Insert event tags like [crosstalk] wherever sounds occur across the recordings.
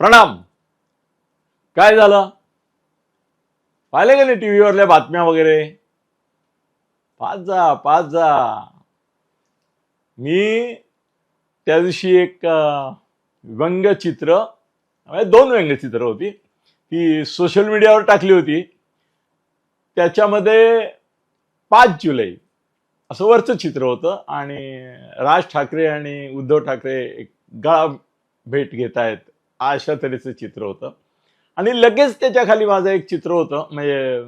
प्रणाम. काय झालं? पाहिले का नाही टीव्हीवरल्या बातम्या वगैरे? पाच जा पाच जा. मी त्या दिवशी एक व्यंगचित्र म्हणजे दोन व्यंगचित्र होती. ती सोशल मीडियावर टाकली होती. त्याच्यामध्ये पाच जुलै असं वरचं चित्र होतं आणि राज ठाकरे आणि उद्धव ठाकरे एक गळा भेट घेत आहेत अशा तऱ्हेचं चित्र होतं. आणि लगेच त्याच्याखाली माझं एक चित्र होतं. म्हणजे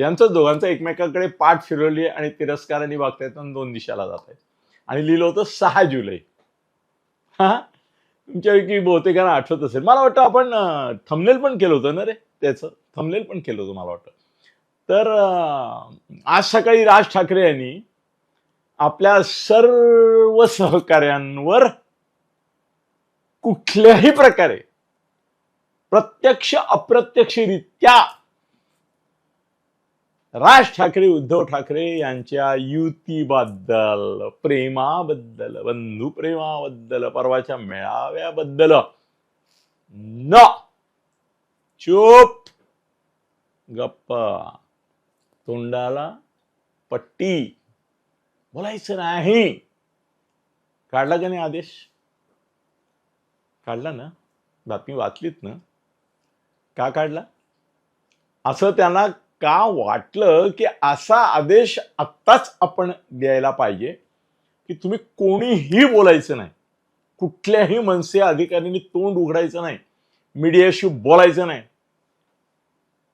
यांचं दोघांचं एकमेकाकडे पाठ फिरवली आणि तिरस्काराने वागतायत आणि दोन दिशाला जात आहेत. आणि लिहिलं होतं सहा जुलै. हा? तुमच्यापैकी बहुतेकांना आठवत असेल. मला वाटतं आपण थमलेल पण केलं होतं ना रे? त्याचं थमलेल पण केलं होतं मला वाटतं. तर आज सकाळी राज ठाकरे यांनी आपल्या सर्व सहकार्यांवर कुठल्याही प्रकारे प्रत्यक्ष अप्रत्यक्षरित्या राज ठाकरे उद्धव ठाकरे यांच्या युतीबद्दल प्रेमाबद्दल बंधू प्रेमाबद्दल परवाच्या मेळाव्याबद्दल न चूप गप्पा. तोंडाला पट्टी बोलायचं नाही. काढला का नाही आदेश? काढला ना? बातमी वाचलीत ना? का काढला? असं त्यांना का वाटलं की असा आदेश आत्ताच आपण द्यायला पाहिजे की तुम्ही कोणीही बोलायचं नाही. कुठल्याही मनसे अधिकाऱ्यांनी तोंड उघडायचं नाही. मीडियाशी बोलायचं नाही.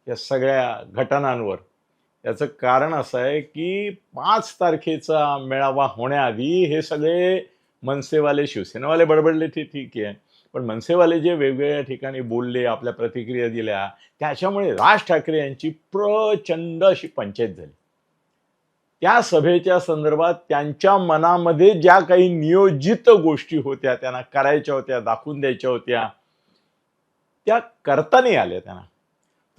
या सगळ्या घटनांवर. याचं कारण असं आहे की पाच तारखेचा मेळावा होण्याआधी हे सगळे मनसेवाले शिवसेनावाले बडबडले ते ठीक आहे. पण मनसेवाले जे वेगवेगळ्या ठिकाणी बोलले आपल्या प्रतिक्रिया दिल्या त्याच्यामुळे राज ठाकरे यांची प्रचंड अशी पंचायत झाली. त्या सभेच्या संदर्भात त्यांच्या मनामध्ये ज्या काही नियोजित गोष्टी होत्या त्यांना करायच्या होत्या दाखवून द्यायच्या होत्या त्या करता नाही आल्या त्यांना.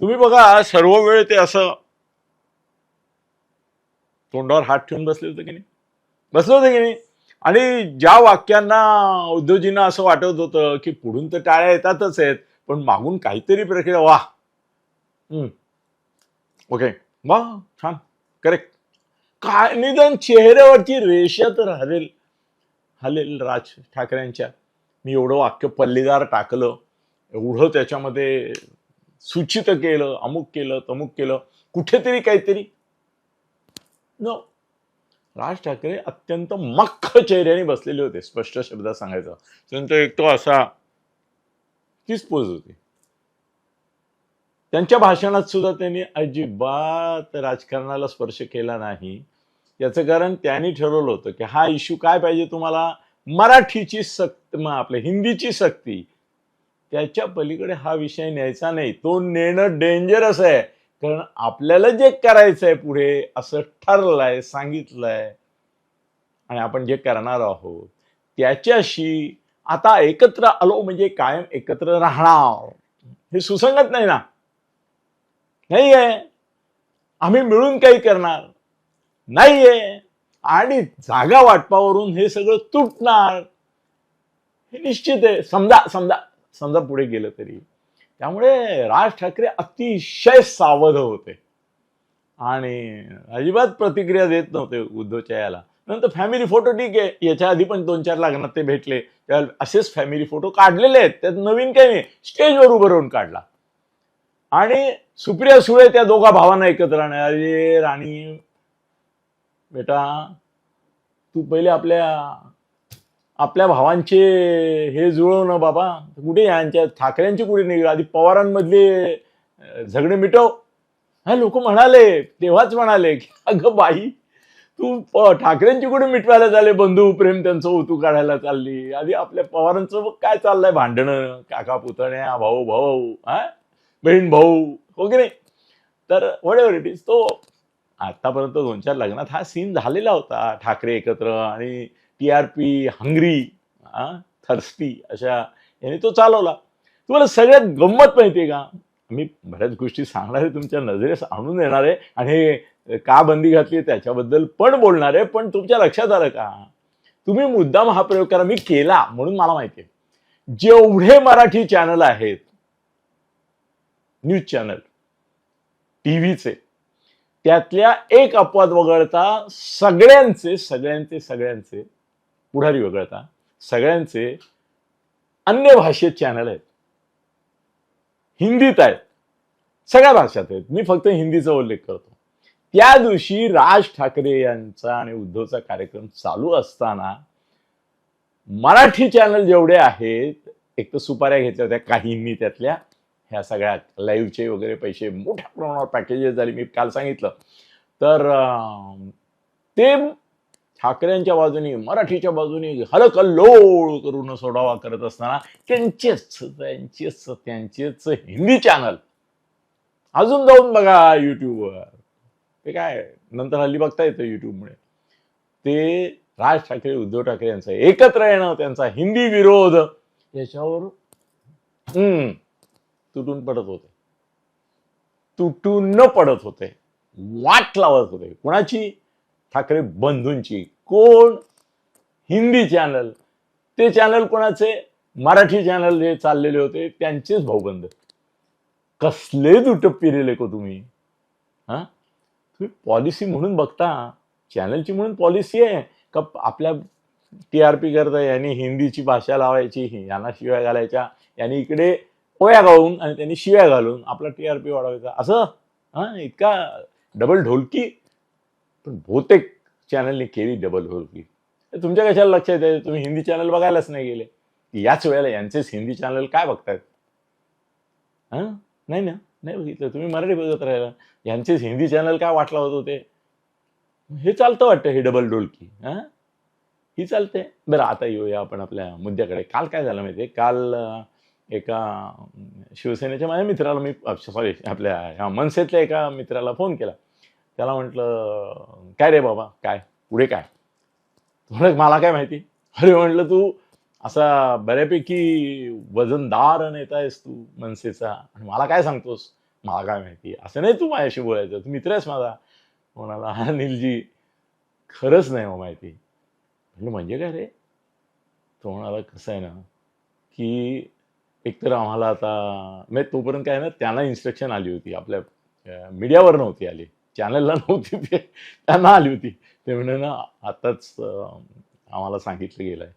तुम्ही बघा सर्व वेळ ते असं तोंडावर हात ठेवून बसले होते की नाही? बसले होते की नाही? आणि ज्या वाक्यांना उद्धवजींना असं वाटत होतं की पुढून तर टाळ्या येतातच आहेत पण मागून काहीतरी प्रक्रिया वा. ओके वा छान. करेक्ट काय निदान चेहऱ्यावरची रेषा तर हलेल हलेल राज ठाकरेंच्या. मी एवढं वाक्य पल्लीदार टाकलं एवढं त्याच्यामध्ये सूचित केलं अमुक केलं तमुक केलं कुठेतरी काहीतरी. न राज ठाकरे अत्यंत मख्ख चेहऱ्याने बसलेले होते स्पष्ट शब्दात सांगायचं. त्यांचा एक तो असा तीच पोज होती. त्यांच्या भाषणात सुद्धा त्यांनी अजिबात राजकारणाला स्पर्श केला नाही. याचं कारण त्यांनी ठरवलं होतं की हा इश्यू काय पाहिजे तुम्हाला? मराठीची सक्त मग आपल्या हिंदीची सक्ती. त्याच्या पलीकडे हा विषय न्यायचा नाही. तो नेणं डेंजरस आहे. कारण आपल्याला जे करायचं आहे पुढे असं ठरलंय सांगितलंय आणि आपण जे करणार आहोत त्याच्याशी आता एकत्र आलो म्हणजे कायम एकत्र राहणार. हे सुसंगत नाही ना? नाही आहे आम्ही मिळून काही करणार. नाहीये. आणि जागा वाटपावरून हे सगळं तुटणार. हे निश्चित आहे. समजा समजा समजा पुढे गेलं तरी. त्यामुळे राज ठाकरे अतिशय सावध होते. आणि अजिबात प्रतिक्रिया देत नव्हते उद्धवच्या याला. नंतर फॅमिली फोटो ठीक आहे. याच्या आधी पण दोन चार लग्नात ते भेटले. त्यावेळेला असेच फॅमिली फोटो काढलेले आहेत. त्यात नवीन काही नाही. स्टेजवर उभं राहून काढला. आणि सुप्रिया सुळे त्या दोघा भावांना एकत्र आणा अरे राणी बेटा तू पहिले आपल्या आपल्या भावांचे हे जुळव ना बाबा कुठे यांच्या ठाकऱ्यांची कुठे निघ आधी पवारांमधले झगडे मिटव. हा लोक म्हणाले तेव्हाच म्हणाले की अगं बाई तू ठाकरेंची कुठे मिटवायला चालले बंधू प्रेम त्यांचं ओतू काढायला चालली. आधी आपल्या पवारांचं काय चाललंय भांडणं? काका पुतण्या भाऊ भाऊ हा? बहीण भाऊ हो की नाही? तर वडेवर इट इज तो आतापर्यंत दोन चार लग्नात हा सीन झालेला होता. ठाकरे एकत्र आणि T R P hungry thirsty अशा याने तो चालवला. तुम्हाला सगळ्यात गंमत माहिती आहे का? मी बऱ्याच गोष्टी सांगणार आहे तुमच्या नजरेस आणून देणार आहे आणि का बंदी घातली त्याच्याबद्दल पण बोलणार आहे पण तुमच्या लक्षात आलं का? तुम्ही मुद्दाम हा प्रयोग करा मी केला म्हणून मला माहिती आहे जेवढे मराठी चॅनल आहेत न्यूज चॅनल टीव्हीचे त्यातल्या एक अपवाद वगळता सगळ्यांचे सगळ्यांचे सगळ्यांचे पुढारी वगळता सगळ्यांचे अन्य भाषेत चॅनल आहेत. हिंदीत आहेत. सगळ्या भाषात आहेत. मी फक्त हिंदीचा उल्लेख करतो. त्या दिवशी राज ठाकरे यांचा आणि उद्धवचा कार्यक्रम चालू असताना मराठी चॅनल जेवढे आहेत एक तर सुपाऱ्या घेतल्या होत्या काहींनी त्यातल्या. ह्या सगळ्या लाईव्हचे वगैरे पैसे मोठ्या प्रमाणावर पॅकेजेस झाले. मी काल सांगितलं. तर ते ठाकरेंच्या बाजूने मराठीच्या बाजूने हलकल्लोळ करून सोडावा करत असताना त्यांचेच त्यांचेच त्यांचेच हिंदी चॅनल अजून जाऊन बघा युट्यूबवर ते काय नंतर हल्ली बघता येतं युट्यूबमुळे ते राज ठाकरे उद्धव ठाकरे यांचं एकत्र येणं त्यांचा हिंदी विरोध. याच्यावर हम्म, तुटून पडत होते. तुटून न पडत होते. वाट लावत होते. कोणाची? ठाकरे बंधूंची कोण? हिंदी चॅनल ते चॅनल कोणाचे? मराठी चॅनल जे चाललेले होते त्यांचेच भाऊबंद. कसले दुटप पिरेले को तुम्ही? हा? तुम्ही पॉलिसी म्हणून बघता. चॅनलची म्हणून पॉलिसी आहे. का आपल्या टी आर पी करता यांनी हिंदीची भाषा लावायची यांना शिव्या घालायच्या यांनी इकडे ओया घालून आणि त्यांनी शिव्या घालून आपला टी आर पी वाढवायचा. असं? हा? इतका डबल ढोलकी पण बहुतेक चॅनलने केली डबल होती तुमच्या कशाला लक्षात आहे? तुम्ही हिंदी चॅनल बघायलाच नाही गेले. याच वेळेला यांचेच हिंदी चॅनल काय बघतायत हा? नाही ना? नाही बघितलं. तुम्ही मराठी बघत राहिला. यांचेच हिंदी चॅनल काय वाटला होत ते? हे चालतं वाटतं हे डबल डोलकी. हा? ही चालते. बरं आता येऊया आपण आपल्या मुद्द्याकडे. काल काय झालं माहितीये? काल एका शिवसेनेच्या माझ्या मित्राला मी सॉरी आपल्या ह्या मनसेतल्या एका मित्राला फोन केला. त्याला म्हटलं काय रे बाबा? काय? पुढे काय? थोडं मला काय माहिती? अरे म्हटलं तू असा बऱ्यापैकी वजनदार नेता आहेस तू मनसेचा. आणि मला काय सांगतोस? मला काय माहिती? असं नाही तू माझ्याशी बोलायचं. तू मित्र आहेस माझा. म्हणाला हा अनिलजी खरंच नाही मग माहिती. म्हणलं म्हणजे काय रे? तो म्हणाला कसं आहे ना की एकतर आम्हाला आता म्हणजे तोपर्यंत काय ना त्यांना इन्स्ट्रक्शन आली होती. आपल्या मीडियावर नव्हती आली. चॅनलला नव्हती ते. त्यांना आली होती. ते म्हणे ना आताच आम्हाला सांगितलं गेलं आहे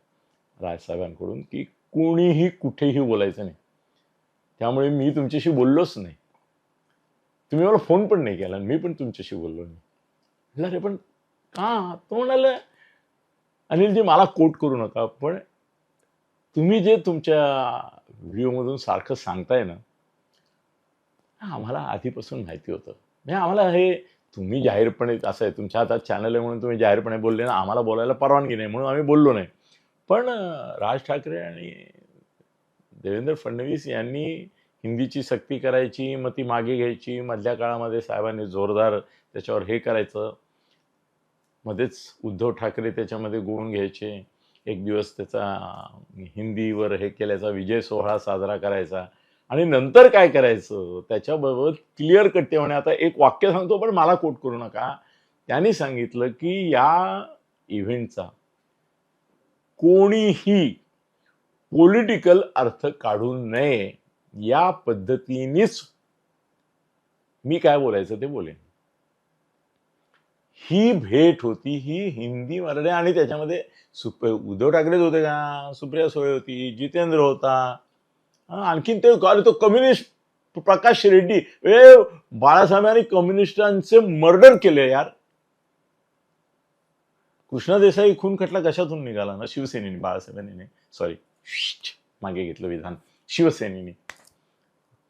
राजसाहेबांकडून की कोणीही कुठेही बोलायचं नाही. त्यामुळे मी तुमच्याशी बोललोच नाही. तुम्ही मला फोन पण नाही केला आणि मी पण तुमच्याशी बोललो नाही. म्हटलं अरे पण का तो म्हणाला अनिलजी मला कोट करू नका पण तुम्ही जे तुमच्या व्हिडिओमधून सारखं सांगताय ना आम्हाला आधीपासून माहिती होतं. म्हणजे आम्हाला हे तुम्ही जाहीरपणे असं आहे तुमच्या हातात चॅनल आहे म्हणून तुम्ही जाहीरपणे बोलले ना आम्हाला बोलायला परवानगी नाही म्हणून आम्ही बोललो नाही. पण राज ठाकरे आणि देवेंद्र फडणवीस यांनी हिंदीची सक्ती करायची मग ती मागे घ्यायची मधल्या काळामध्ये साहेबांनी जोरदार त्याच्यावर हे करायचं मध्येच उद्धव ठाकरे त्याच्यामध्ये गुण घ्यायचे एक दिवस त्याचा हिंदीवर हे केल्याचा विजय सोहळा साजरा करायचा आणि नंतर काय करायचं? त्याच्याबरोबर क्लिअर कट ते म्हणे आता एक वाक्य सांगतो पण मला कोट करू नका. त्यांनी सांगितलं की या इव्हेंटचा कोणीही पॉलिटिकल अर्थ काढू नये या पद्धतीनेच मी काय बोलायचं ते बोलेन. ही भेट होती ही हिंदी मराठी आणि त्याच्यामध्ये सुप उद्धव ठाकरेच होते का? सुप्रिया सोळे होती जितेंद्र होता. आणखीन ते अरे तो कम्युनिस्ट प्रकाश रेड्डी. ए बाळासाहेबांनी कम्युनिस्टांचे मर्डर केले यार. कृष्णा देसाई खून खटला कशातून निघाला? ना शिवसेनेने बाळासाहेबांनी. सॉरी मागे घेतलं विधान. शिवसेनेने.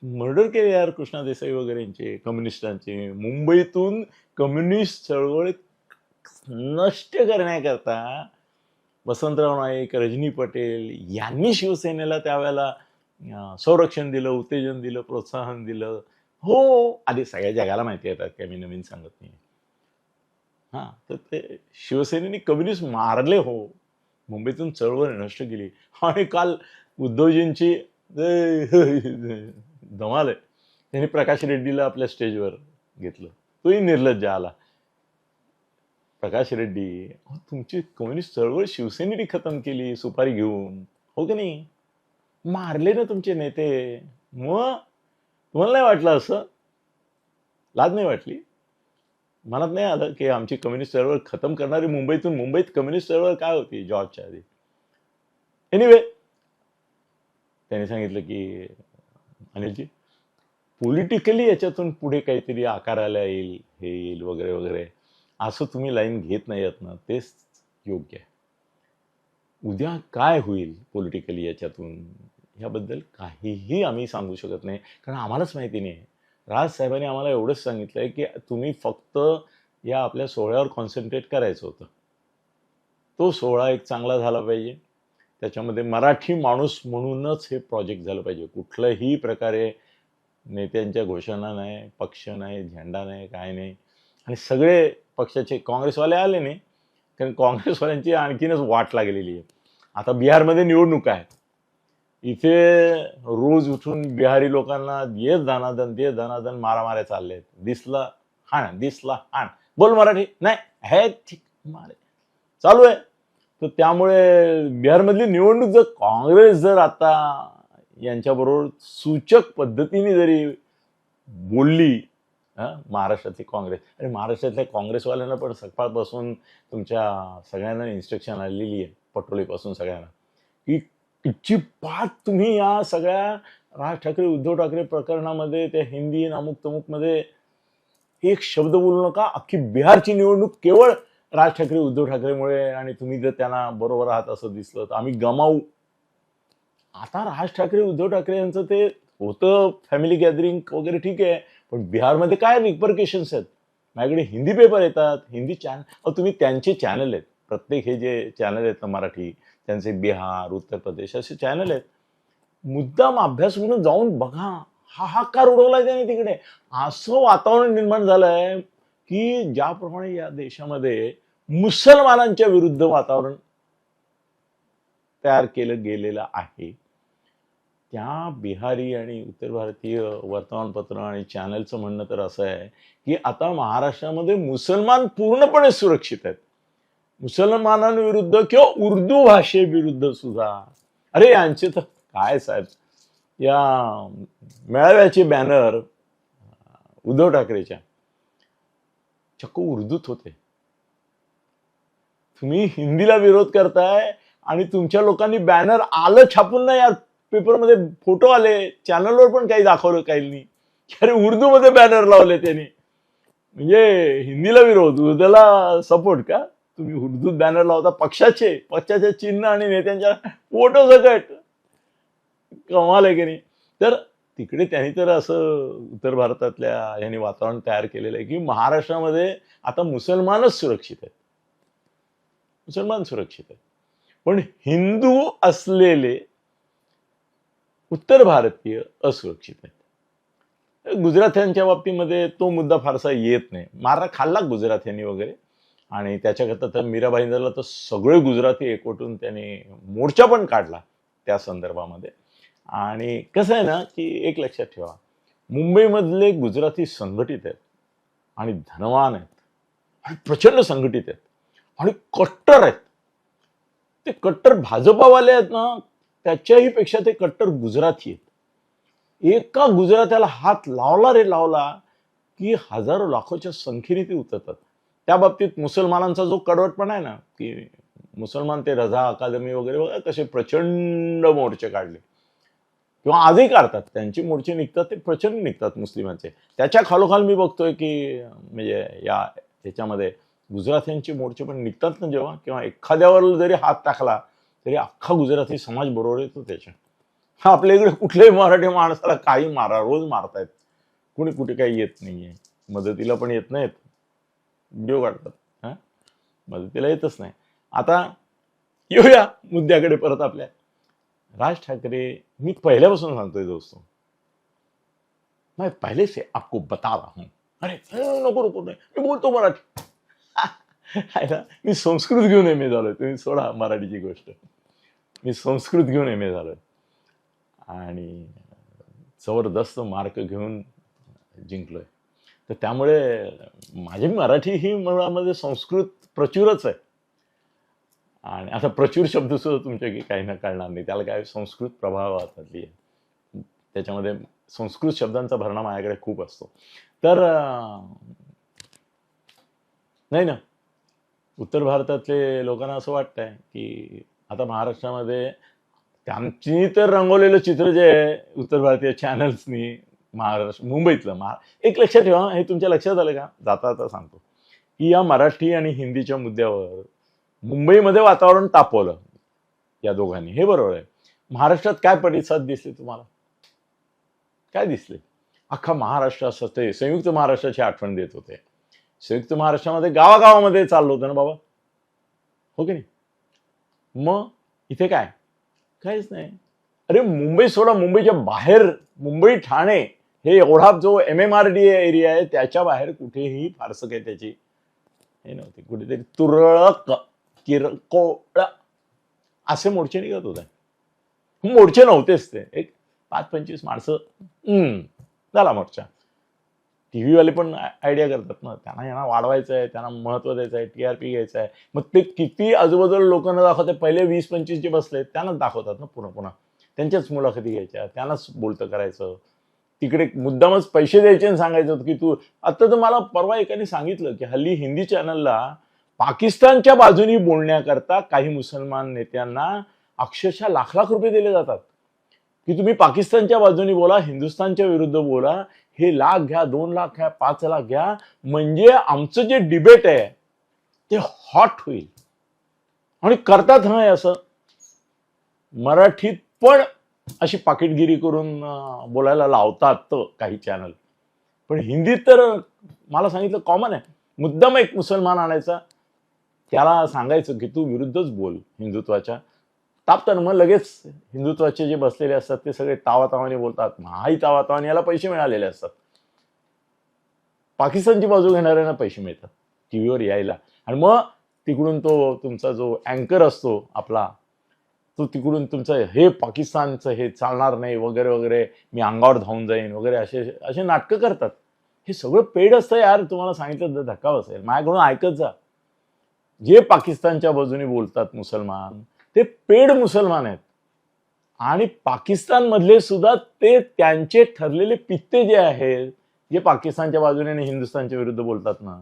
मर्डर केले यार कृष्णा देसाई वगैरेंचे कम्युनिस्टांचे मुंबईतून कम्युनिस्ट चळवळ नष्ट करण्याकरता वसंतराव नाईक रजनी पटेल यांनी शिवसेनेला त्यावेळेला संरक्षण दिलं उत्तेजन दिलं प्रोत्साहन दिलं. हो आधी सगळ्या जगाला माहिती येतात काय मी नवीन सांगत नाही. हा तर ते शिवसेनेने कम्युनिस्ट मारले हो. मुंबईतून चळवळ नष्ट केली. आणि काल उद्धवजींची धमाल आहे. त्यांनी प्रकाश रेड्डीला आपल्या स्टेजवर घेतलं. तोही निर्लज्ज आला. प्रकाश रेड्डी तुमची कम्युनिस्ट चळवळ शिवसेनेने खतम केली सुपारी घेऊन. हो की नाही? मारले ना तुमचे नेते. मग तुम्हाला नाही वाटलं असं? लाज नाही वाटली? मनात नाही आलं की आमची कम्युनिस्ट चळवळ खतम करणारी मुंबईतून मुंबईत कम्युनिस्ट चळवळ काय होती जॉर्जच्या आधी? एनिवे त्यांनी सांगितलं की अनिलजी पॉलिटिकली याच्यातून पुढे काहीतरी आकाराला येईल हे येईल वगैरे वगैरे. असं तुम्ही लाईन घेत नाही आहात ना तेच योग्य आहे. उद्या काय होईल पॉलिटिकली याच्यातून? ह्याबद्दल काहीही आम्ही सांगू शकत नाही. कारण आम्हालाच माहिती नाही आहे राजसाहेबांनी आम्हाला एवढंच सांगितलं आहे की तुम्ही फक्त या आपल्या सोहळ्यावर कॉन्सन्ट्रेट करायचं होतं. तो सोहळा एक चांगला झाला पाहिजे. त्याच्यामध्ये मराठी माणूस म्हणूनच हे प्रोजेक्ट झालं पाहिजे. कुठल्याही प्रकारे नेत्यांच्या घोषणा नाही पक्ष नाही झेंडा नाही काय नाही. आणि सगळे पक्षाचे काँग्रेसवाले आले नाही. कारण काँग्रेसवाल्यांची आणखीनच वाट लागलेली आहे. आता बिहारमध्ये निवडणूक आहेत. इथे रोज उठून बिहारी लोकांना ये धनाधन दे धनाधन मारामाऱ्या चालले आहेत दिसला हाण दिसला हाण. बोल मराठी. नाही हे ठीक मारे. चालू आहे. तर त्यामुळे बिहारमधली निवडणूक जर काँग्रेस जर आता यांच्याबरोबर सूचक पद्धतीने जरी बोलली महाराष्ट्रातली काँग्रेस. आणि महाराष्ट्रातल्या काँग्रेसवाल्यांना पण सकाळपासून तुमच्या सगळ्यांना इन्स्ट्रक्शन आलेली आहे पटोलीपासून सगळ्यांना की अजिबात तुम्ही या सगळ्या राज ठाकरे उद्धव ठाकरे प्रकरणामध्ये त्या हिंदी आणि अमुक तमुकमध्ये एक शब्द बोलू नका. अख्खी बिहारची निवडणूक केवळ राज ठाकरे उद्धव ठाकरेमुळे आणि तुम्ही जर त्यांना बरोबर आहात असं दिसलं तर आम्ही गमावू. आता राज ठाकरे उद्धव ठाकरे यांचं ते होतं फॅमिली गॅदरिंग वगैरे ठीक आहे पण बिहारमध्ये काय रिपरकेशन्स आहेत? माझ्याकडे हिंदी पेपर येतात हिंदी चॅनल तुम्ही त्यांचे चॅनल आहेत. प्रत्येक हे जे चॅनल आहेत ना मराठी त्यांचे बिहार उत्तर प्रदेश असे चॅनल आहेत. मुद्दाम अभ्यास म्हणून जाऊन बघा. हाहाकार उडवलाय त्याने तिकडे. असं वातावरण निर्माण झालंय की ज्याप्रमाणे या देशामध्ये मुसलमानांच्या विरुद्ध वातावरण तयार केलं गेलेलं आहे. त्या बिहारी आणि उत्तर भारतीय वर्तमानपत्र आणि चॅनलचं म्हणणं तर असं आहे की आता महाराष्ट्रामध्ये मुसलमान पूर्णपणे सुरक्षित आहेत. मुसलमानांविरुद्ध किंवा उर्दू भाषेविरुद्ध सुद्धा. अरे यांचे तर काय साहेब? या मेळाव्याचे बॅनर उद्धव ठाकरेच्या. चक्क उर्दूत होते. तुम्ही हिंदीला विरोध करताय आणि तुमच्या लोकांनी बॅनर आलं छापून नाही यार पेपरमध्ये फोटो आले चॅनलवर पण काही दाखवलं काहींनी. अरे उर्दूमध्ये बॅनर लावले त्यांनी. म्हणजे हिंदीला विरोध उर्दूला सपोर्ट का? तुम्ही उर्दूत बॅनर लावता पक्षाचे पक्षाचे चिन्ह आणि नेत्यांच्या फोटो सकट कमाल आहे की नाही? तर तिकडे त्यांनी तर असं उत्तर भारतातल्या ह्यांनी वातावरण तयार केलेलं आहे की महाराष्ट्रामध्ये आता मुसलमानच सुरक्षित आहेत. मुसलमान सुरक्षित आहेत. पण हिंदू असलेले उत्तर भारतीय असुरक्षित आहेत. गुजराथ्यांच्या बाबतीमध्ये तो मुद्दा फारसा येत नाही. मारा खाल्ला गुजराथ्यांनी वगैरे. आणि त्याच्याकरता तर मीराबाईंदरला तर सगळे गुजराती एकवटून त्यांनी मोर्चा पण काढला त्या संदर्भामध्ये. आणि कसं आहे ना की एक लक्षात ठेवा मुंबईमधले गुजराती संघटित आहेत आणि धनवान आहेत आणि प्रचंड संघटित आहेत आणि कट्टर आहेत. ते कट्टर भाजपावाले आहेत ना त्याच्याही पेक्षा ते कट्टर गुजराती आहेत. एका गुजरात्याला हात लावला रे लावला की हजारो लाखोच्या संख्येने ते उतरतात. त्या बाबतीत मुसलमानांचा जो कडवटपणा आहे ना की मुसलमान ते रझा अकादमी वगैरे वगैरे कसे प्रचंड मोर्चे काढले. किंवा आजही काढतात त्यांचे मोर्चे निघतात ते प्रचंड निघतात मुस्लिमांचे. त्याच्या खालोखाल मी बघतोय की म्हणजे या ह्याच्यामध्ये गुजरात्यांचे मोर्चे पण निघतात ना जेव्हा किंवा एखाद्यावर जरी हात टाकला तरी अख्खा गुजराती समाज बरोबर येतो त्याच्या हा आपल्या इकडे कुठल्याही मराठी माणसाला काही मारा रोज मारतायत. कुणी कुठे काही येत नाहीये. मदतीला पण येत नाहीत. व्हिडिओ काढतात हा? मदतीला येतच नाही. आता येऊया मुद्द्याकडे परत आपल्या. राज ठाकरे मी पहिल्यापासून सांगतोय दोस्तो. मैं पहले से आपको बता रहा हूं. अरे अरे, नको नको नाही. मी बोलतो मराठी. [laughs] आहे ना? मी संस्कृत घेऊन एम ए झालोय. तुम्ही सोडा मराठीची गोष्ट. मी संस्कृत घेऊन एम ए झालोय. आणि जबरदस्त मार्क घेऊन जिंकलोय. तर त्यामुळे माझी मराठी ही मुळामध्ये संस्कृत प्रचुरच आहे. आणि आता प्रचूर शब्द सुद्धा तुमच्या की काही ना कळणार नाही. त्याला काय संस्कृत प्रभाव प्रभावातली आहे. त्याच्यामध्ये संस्कृत शब्दांचा भरणा माझ्याकडे खूप असतो. तर नाही ना. उत्तर भारतातले लोकांना असं वाटतंय की आता महाराष्ट्रामध्ये त्यांची तर रंगवलेलं चित्र जे आहे उत्तर भारतीय चॅनल्सनी महाराष्ट्र मुंबईतलं महा एक लक्षात ठेवा हे तुमच्या लक्षात आलं का? जाता जाता सांगतो. की या मराठी आणि हिंदीच्या मुद्द्यावर मुंबईमध्ये वातावरण तापवलं या दोघांनी. हे बरोबर आहे. महाराष्ट्रात काय प्रतिसाद दिसले तुम्हाला? काय दिसले? अख्खा महाराष्ट्र असं ते संयुक्त महाराष्ट्राची आठवण देत होते. संयुक्त महाराष्ट्रामध्ये गावागावामध्ये चाललं होतं ना बाबा? हो की नाही? मग इथे काय? काहीच नाही. अरे मुंबई सोडा मुंबईच्या बाहेर मुंबई ठाणे हे एवढा जो M M R D area आहे त्याच्या बाहेर कुठेही फारसं काही त्याची हे नव्हती. कुठेतरी तुरळक किरकोळ असे मोर्चे निघत होते. मोर्चे नव्हतेच ते. एक पाच पंचवीस माणसं झाला मोर्चा. टी व्हीवाले पण आयडिया करतात ना त्यांना यांना वाढवायचं आहे त्यांना महत्त्व द्यायचं आहे टी आर पी घ्यायचं आहे मग ते किती आजूबाजूला लोकांना दाखवते पहिले वीस पंचवीस जे बसले त्यांनाच दाखवतात ना पुन्हा पुन्हा. त्यांच्याच मुलाखती घ्यायच्या त्यांनाच बोलतं करायचं. तिकडे मुद्दामच पैसे द्यायचे आणि सांगायचं होतं की तू आता तर मला परवा एकाने सांगितलं की हल्ली हिंदी चॅनलला पाकिस्तानच्या बाजूनी बोलण्याकरता काही मुसलमान नेत्यांना अक्षरशः लाख लाख रुपये दिले जातात. की तुम्ही पाकिस्तानच्या बाजूनी बोला हिंदुस्थानच्या विरुद्ध बोला हे लाख घ्या दोन लाख घ्या पाच लाख घ्या म्हणजे आमचं जे डिबेट आहे ते हॉट होईल. आणि करतात ना असं. मराठीत पण अशी पाकिटगिरी करून बोलायला लावतात काही चॅनल पण हिंदीत तर मला सांगितलं कॉमन आहे. मुद्दाम एक मुसलमान आणायचा त्याला सांगायचं की तू विरुद्धच बोल हिंदुत्वाच्या. तापतं मग लगेच हिंदुत्वाचे जे बसलेले असतात ते सगळे तावातावाने बोलतात. महाई तावातावाने याला पैसे मिळालेले असतात. पाकिस्तानची बाजू घेणाऱ्यांना पैसे मिळतात टी व्हीवर यायला. आणि मग तिकडून तो तुमचा जो अँकर असतो आपला तो तिकडून तुमचं हे पाकिस्तानचं हे चालणार नाही वगैरे वगैरे मी अंगावर धावून जाईन वगैरे असे असे नाटकं करतात. हे सगळं पेड असतं यार तुम्हाला सांगितलं तर धक्का बसेल माझ्याकडून ऐकत जा. जे पाकिस्तानच्या बाजूने बोलतात मुसलमान ते पेड मुसलमान आहेत. आणि पाकिस्तानमधले सुद्धा ते त्यांचे ठरलेले पित्ते जे आहेत जे पाकिस्तानच्या बाजूने आणि हिंदुस्थानच्या विरुद्ध बोलतात ना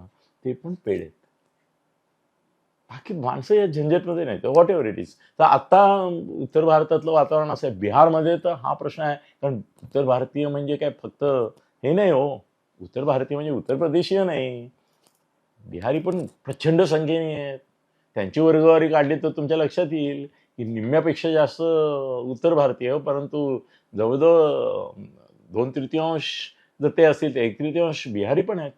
ते पण पेड आहेत. बाकी माणसं या झंझटमध्ये नाही तर व्हॉट एव्हर इट इज तर आता उत्तर भारतातलं वातावरण असं आहे. बिहारमध्ये तर हा प्रश्न आहे. कारण उत्तर भारतीय म्हणजे काय? फक्त हे नाही हो. उत्तर भारतीय म्हणजे उत्तर प्रदेशीय नाही. बिहारी पण प्रचंड संख्येने आहेत. त्यांची वर्गवारी काढली तर तुमच्या लक्षात येईल की निम्म्यापेक्षा जास्त उत्तर भारतीय हो परंतु जवळजवळ दोन तृतीयांश जर ते असतील तर एक तृतीयांश बिहारी पण आहेत.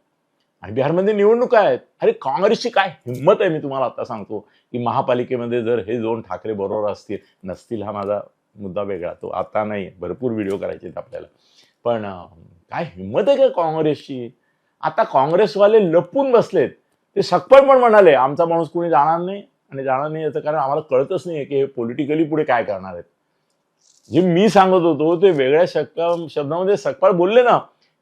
आणि बिहारमध्ये निवडणुका आहेत. अरे काँग्रेसची काय? हिंमत आहे मी तुम्हाला आता सांगतो. की महापालिकेमध्ये जर हे दोन ठाकरे बरोबर असतील नसतील हा माझा मुद्दा वेगळा. तो आता नाही भरपूर व्हिडिओ करायचे आहेत आपल्याला. पण काय हिंमत आहे का काँग्रेसची? आता काँग्रेसवाले लपून बसलेत. ते सकपट पण म्हणाले आमचा माणूस कोणी जाणार नाही आणि जाणार नाही याचं कारण आम्हाला कळतच नाही की हे पॉलिटिकली पुढे काय करणार आहेत. जे मी सांगत होतो ते वेगळ्या शक्का शब्दामध्ये सकपाळ बोलले ना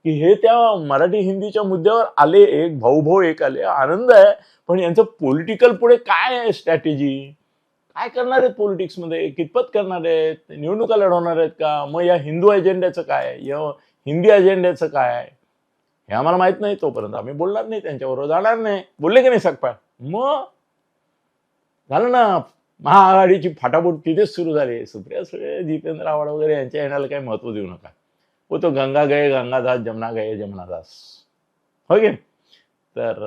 की हे त्या मराठी हिंदीच्या मुद्द्यावर आले एक भाऊ भाऊ एक आले. आनंद आहे पण यांचं पॉलिटिकल पुढे काय आहे स्ट्रॅटेजी काय करणार आहेत पॉलिटिक्समध्ये कितपत करणार आहेत? निवडणुका लढवणार आहेत का? मग या हिंदू अजेंड्याचं काय या हिंदी अजेंड्याचं काय हे आम्हाला माहीत नाही तोपर्यंत. आम्ही बोलणार नाही त्यांच्याबरोबर जाणार नाही. बोलले की नाही सकपाळ मग? झालं ना महाआघाडीची फाटाफूट तिथेच सुरू झाली. सुप्रिया सुळे जितेंद्र आव्हाड वगैरे यांच्या येण्याला काही महत्त्व देऊ नका. वो तो गंगा गए गंगादास जमुना गए जमुनादास। हो गे तर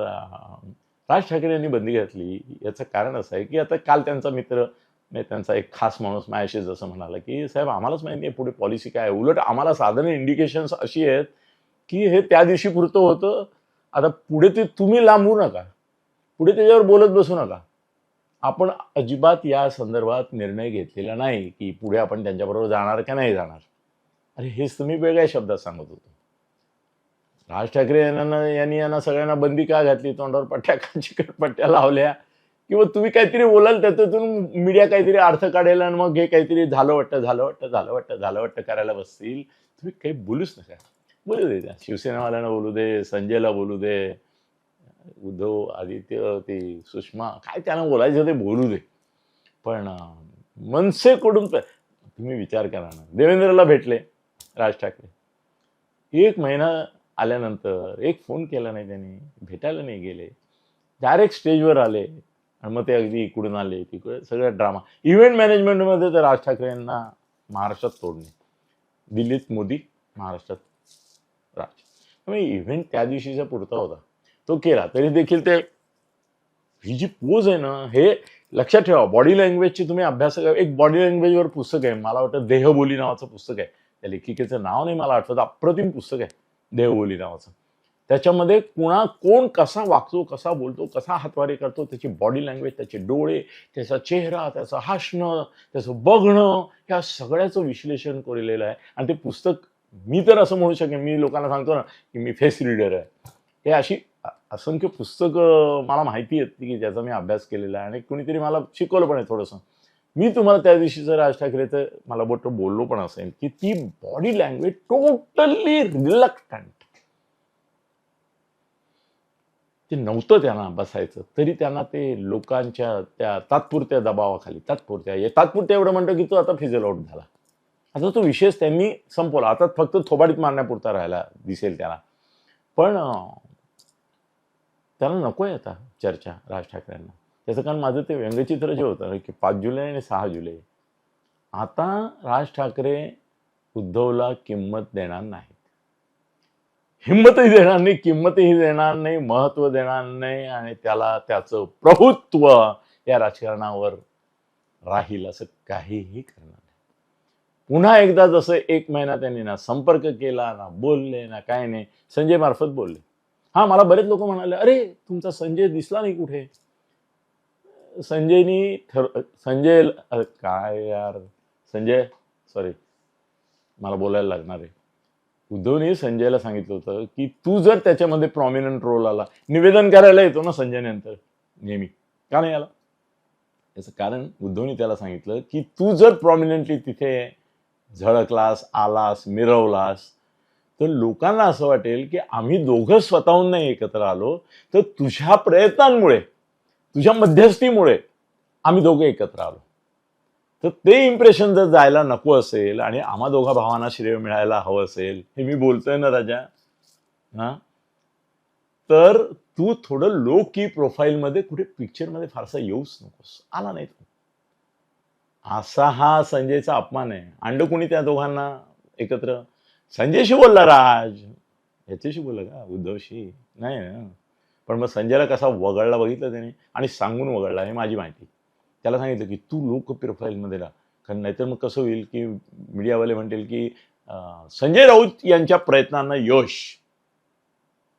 राज ठाकरे यांनी बंदी घातली. याचं कारण असं आहे की आता काल त्यांचा मित्र म्हणजे त्यांचा एक खास माणूस माझ्याशी जसं म्हणाला की साहेब आम्हालाच माहिती आहे पुढे पॉलिसी काय आहे. उलट आम्हाला साधारण इंडिकेशन्स अशी आहेत की हे त्या दिवशी पुरतं होतं. आता पुढे ते तुम्ही लांबू नका. पुढे त्याच्यावर बोलत बसू नका. आपण अजिबात या संदर्भात निर्णय घेतलेला नाही की पुढे आपण त्यांच्याबरोबर जाणार का नाही जाणार. अरे हेच तुम्ही वेगळ्या शब्दात सांगत होतो. राज ठाकरे यांना यांनी यांना सगळ्यांना बंदी का घातली? तोंडावर पट्ट्या का चिकट पट्ट्या लावल्या? किंवा तुम्ही काहीतरी बोलाल त्यातून मीडिया काहीतरी अर्थ काढेल आणि मग हे काहीतरी झालं वाटतं झालं वाटतं झालं वाटतं झालं वाटतं करायला बसतील? तुम्ही काही बोलूच नका. बोलू दे त्या. शिवसेनावाल्यांना बोलू दे संजयला बोलू दे उद्धव आदित्य ते सुषमा काय त्यांना बोलायचं ते बोलू दे. पण मनसेकडून तुम्ही विचार करा ना. देवेंद्रला भेटले. राज ठाकरे. एक महिना आल्यानंतर एक फोन केला नाही त्यांनी भेटायला नाही गेले. डायरेक्ट स्टेजवर आले आणि मग ते अगदी इकडून आले तिकडे सगळा ड्रामा इव्हेंट मॅनेजमेंटमध्ये तर राज ठाकरे यांना महाराष्ट्रात तोडणे. दिल्लीत मोदी महाराष्ट्रात राज. त्यामुळे इव्हेंट त्या दिवशीचा पुरता होता. तो केला. तरी देखील ते ही जी पोज आहे ना हे लक्षात ठेवा. बॉडी लँग्वेजची तुम्ही अभ्यास करा. एक बॉडी लँग्वेजवर पुस्तक आहे. मला वाटतं देहबोली नावाचं पुस्तक आहे. त्या लेखिकेचं नाव नाही मला आठवत. अप्रतिम पुस्तक आहे देवबोली नावाचं. त्याच्यामध्ये कुणा कोण कसा वागतो कसा बोलतो कसा हातवारे करतो त्याची बॉडी लँग्वेज त्याचे डोळे त्याचा चेहरा त्याचं हसणं त्याचं बघणं ह्या सगळ्याचं विश्लेषण केलेलं आहे. आणि ते पुस्तक मी तर असं म्हणू शकेन मी लोकांना सांगतो ना की मी फेस रिडर आहे. हे अशी असंख्य पुस्तकं मला माहिती आहेत की ज्याचा मी अभ्यास केलेला आहे आणि कुणीतरी मला शिकवलं पण आहे थोडंसं. मी तुम्हाला त्या दिवशीचं राज ठाकरेचं मला बोट बोललो पण असेल की ती बॉडी लँग्वेज टोटली रिलक्टंट ते नव्हतं त्यांना बसायचं. तरी त्यांना ते लोकांच्या त्या तात्पुरत्या दबावाखाली तात्पुरत्या हे तात्पुरत्या एवढं म्हणतो की तो आता फिजल आउट झाला. आता तो विशेष त्यांनी संपवला. आता फक्त थोबाडीत मारण्यापुरता राहिला दिसेल त्याला पण त्याला नको आहे आता चर्चा राज ठाकरेंना. त्याचं कारण माझं ते व्यंगचित्र जे होतं की पाच जुलै आणि सहा जुलै आता राज ठाकरे उद्धवला किंमत देणार नाहीत. हिंमतही देणार नाही किंमतही देणार नाही महत्त्व देणार नाही आणि त्याला त्याचं प्रभुत्व या राजकारणावर राहील असं काहीही करणार नाही. पुन्हा एकदा जसं एक महिना त्यांनी ना संपर्क केला ना बोलले ना काय नाही संजय मार्फत बोलले. हा मला बरेच लोक म्हणाले अरे तुमचा संजय दिसला नाही कुठे? संजयनी ठर संजय काय यार? संजय सॉरी मला बोलायला लागणार आहे. उद्धवने संजयला सांगितलं होतं की तू जर त्याच्यामध्ये प्रॉमिनंट रोल आला निवेदन करायला येतो ना संजय नंतर नेहमी. का नाही आला? याचं कारण उद्धवने त्याला सांगितलं की तू जर प्रॉमिनंटली तिथे झळकलास आलास मिरवलास तर लोकांना असं वाटेल की आम्ही दोघं स्वतःहून नाही एकत्र आलो तर तुझ्या प्रयत्नांमुळे तुझ्या मध्यस्थीमुळे आम्ही दोघं एकत्र आलो. तर ते इम्प्रेशन जर जायला नको असेल आणि आम्हा दोघा भावांना श्रेय मिळायला हवं असेल हे मी बोलतोय ना राजा. हा? तर तू थोडं लो की प्रोफाईलमध्ये कुठे पिक्चरमध्ये फारसा येऊच नकोस. आला नाही तू. असा हा संजयचा अपमान आहे. अंड कुणी त्या दोघांना एकत्र? संजयशी बोलला राज. याच्याशी बोलला का? उद्धवशी? नाही ना. पण मग संजयला कसा वगळला बघितलं त्याने आणि सांगून वगळला हे माझी माहिती. त्याला सांगितलं की तू लोक प्रोफाईलमध्ये राहा. कारण नाहीतर मग कसं होईल की मीडियावाले म्हणतील की संजय राऊत यांच्या प्रयत्नांना यश.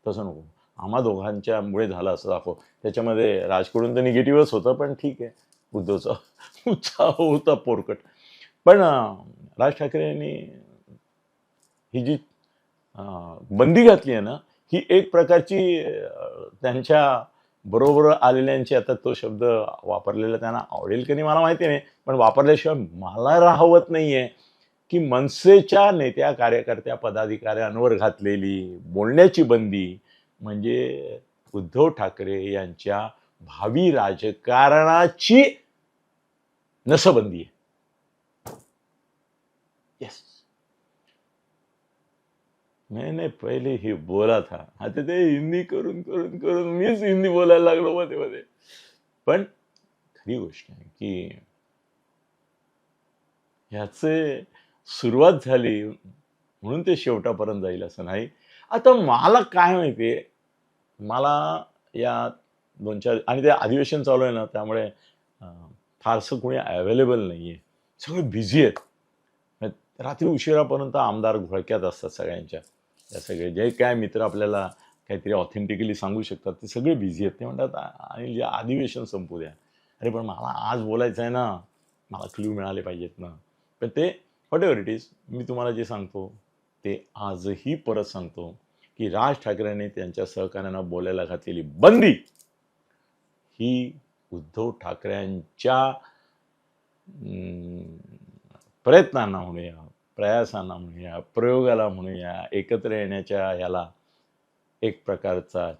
तसं नको. आम्हा दोघांच्यामुळे झालं असं दाखव. त्याच्यामध्ये राजकडून तर निगेटिव्हच होतं पण ठीक आहे. उद्धवचा उत्साह होता पोरकट. पण राज ठाकरे यांनी ही जी बंदी घातली आहे ना ही एक प्रकारची त्यांच्या बरोबर आलेल्यांची आता तो शब्द वापरलेला त्यांना आवडेल की नाही मला माहिती नाही. पण वापरल्याशिवाय मला राहवत नाहीये की मनसेच्या नेत्या कार्यकर्त्या पदाधिकाऱ्यांवर घातलेली बोलण्याची बंदी म्हणजे उद्धव ठाकरे यांच्या भावी राजकारणाची नसबंदी आहे. येस नाही नाही पहिले हे बोला था. आता ते हिंदी करून करून करून मीच हिंदी बोलायला लागलो मध्ये मध्ये. पण खरी गोष्ट आहे की ह्याचे सुरुवात झाली म्हणून ते शेवटापर्यंत जाईल असं नाही. आता मला काय माहितीये मला या दोन चार आणि ते अधिवेशन चालू आहे ना त्यामुळे फारसं कोणी अवेलेबल नाही आहे सगळे बिझी आहेत. रात्री उशिरापर्यंत आमदार घोळक्यात असतात सगळ्यांच्या. या सगळे जे काय मित्र आपल्याला काहीतरी ऑथेंटिकली सांगू शकतात ते सगळे बिझी आहेत. ते म्हणतात आणि जे अधिवेशन संपू द्या. अरे पण मला आज बोलायचं आहे ना मला क्ल्यू मिळाले पाहिजेत ना. पण ते व्हॉट एव्हर इट इज मी तुम्हाला जे सांगतो ते आजही परत सांगतो की राज ठाकरेंनी त्यांच्या सहकाऱ्यांना बोलायला घातलेली बंदी ही उद्धव ठाकरेंच्या प्रयत्नांना म्हणूया प्रयासांना म्हणूया प्रयोगाला म्हणूया एकत्र येण्याच्या ह्याला एक प्रकारचा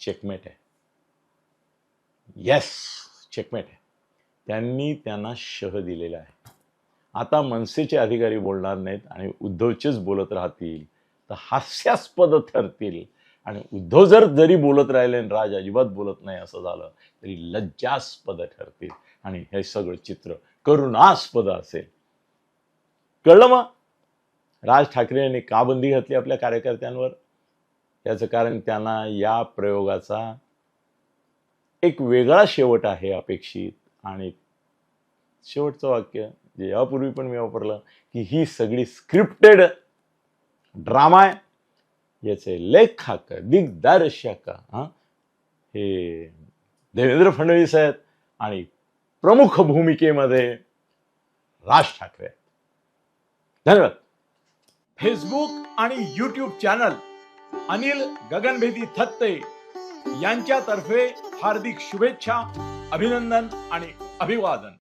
चेकमेट आहे. येस चेकमेट आहे. त्यांनी त्यांना शह दिलेला आहे. आता मनसेचे अधिकारी बोलणार नाहीत आणि उद्धवचेच बोलत राहतील तर हास्यास्पद ठरतील. आणि उद्धव जर जरी बोलत राहिले आणि राज अजिबात बोलत नाही असं झालं तरी लज्जास्पद ठरतील. आणि हे सगळं चित्र करुणास्पद असेल. कळलं मग? राज ठाकरे यांनी का बंदी घातली आपल्या कार्यकर्त्यांवर? याचं कारण त्यांना या प्रयोगाचा एक वेगळा शेवट आहे अपेक्षित. आणि शेवटचं वाक्य जे यापूर्वी पण मी वापरलं की ही सगळी स्क्रिप्टेड ड्रामा आहे. याचे लेखक दिग्दर्शक हा हे देवेंद्र फडणवीस आहेत. आणि प्रमुख भूमिकेमध्ये राज ठाकरे आहेत. धन्यवाद. फेसबुक आणि युट्यूब चॅनल अनिल गगनभेदी थत्ते यांच्यातर्फे हार्दिक शुभेच्छा अभिनंदन आणि अभिवादन.